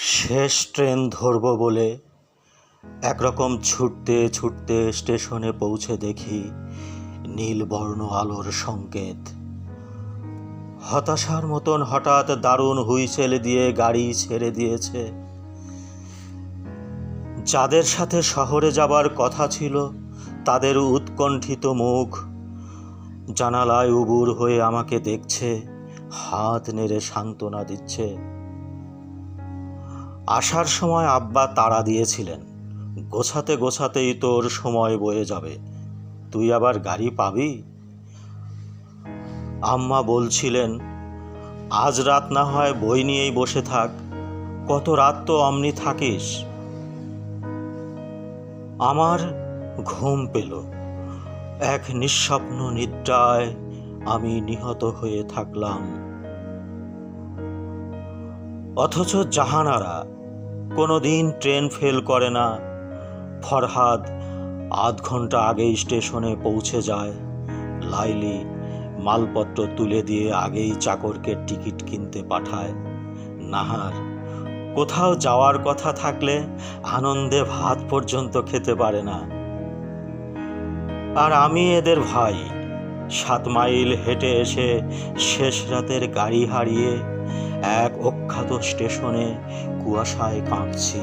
শেষ ট্রেন ধরব বলে একরকম ছুটতে ছুটতে স্টেশনে পৌঁছে দেখি নীলবর্ণ আলোর সংকেত। হতাশার মতন হঠাৎ দারুণ হুইসেল দিয়ে গাড়ি ছেড়ে দিয়েছে। যাদের সাথে শহরে যাবার কথা ছিল, তাদের উৎকণ্ঠিত মুখ জানালায় উবুর হয়ে আমাকে দেখছে, হাত নেড়ে সান্ত্বনা দিচ্ছে। আসার সময় আব্বা তাড়া দিয়েছিলেন। গোছাতে গোছাতেই তোর সময় বয়ে যাবে। তুই আবার গাড়ি পাবি? আম্মা বলছিলেন, আজ রাত না হয় বই নিয়েই বসে থাক। কত রাত তো অমনি থাকিস? আমার ঘুম পেল। এক নিঃস্বপ্ন নিদ্রায় আমি নিহত হয়ে থাকলাম। অথচ জাহানারা কোনোদিন ট্রেন ফেল করে না। ফরহাদ আধ ঘণ্টা আগেই স্টেশনে পৌঁছে যায়। লাইলি মালপত্র তুলে দিয়ে আগেই চাকরকে টিকিট কিনতে পাঠায়। নাহার, কোথাও যাওয়ার কথা থাকলে আনন্দে ভাত পর্যন্ত খেতে পারে না। আর আমি এদের ভাই, সাত মাইল হেঁটে এসে শেষ রাতের গাড়ি হারিয়ে এক অখ্যাত স্টেশনে কুয়াশায় কাঁপছি।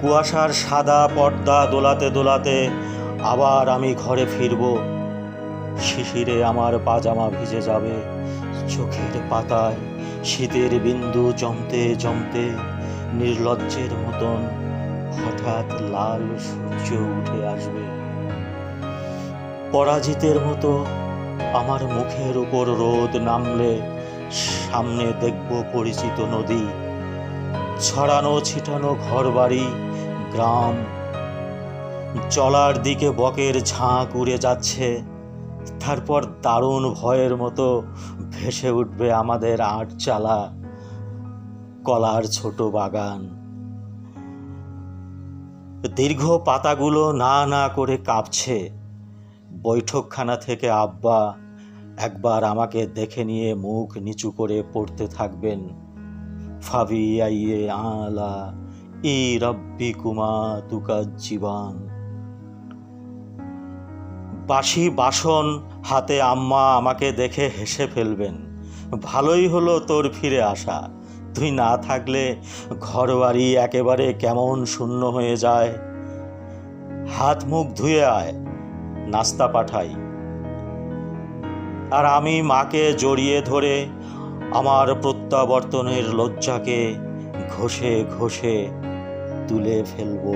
কুয়াশার সাদা পর্দা দোলাতে দোলাতে আবার আমি ঘরে ফিরব। শিশিরে আমার পাজামা ভিজে যাবে। চোখের পাতায় শীতের বিন্দু জমতে জমতে নির্লজ্জের মতন হঠাৎ লাল সূর্য উঠে আসবে। পরাজিতের মতো আমার মুখের উপর রোদ নামলে সামনে দেখব পরিচিত নদী। ছড়ানো ছিটানো ঘরবাড়ি, গ্রাম। চলার দিকে বকের ঝাঁক উড়ে যাচ্ছে। তারপর দারুণ ভয়ের মতো ভেসে উঠবে আমাদের আটচালা কলার ছোট বাগান। দীর্ঘ পাতাগুলো না না করে কাঁপছে। বৈঠকখানা থেকে আব্বা একবার আমাকে দেখে নিয়ে মুখ নিচু করে পড়তে থাকবেন। ফাবি আইয়ে আলা ই রব্বি কুমা তুকা জীবান। বাসি বাসন হাতে আম্মা আমাকে দেখে হেসে ফেলবেন। ভালোই হলো তোর ফিরে আসা। তুই না থাকলে ঘরবাড়ি একেবারে কেমন শূন্য হয়ে যায়। হাত মুখ ধুয়ে আয়। নাস্তা পাঠাই। আর আমি মাকে জড়িয়ে ধরে আমার প্রত্যাবর্তনের লজ্জাকে ঘষে ঘষে তুলে ফেলব।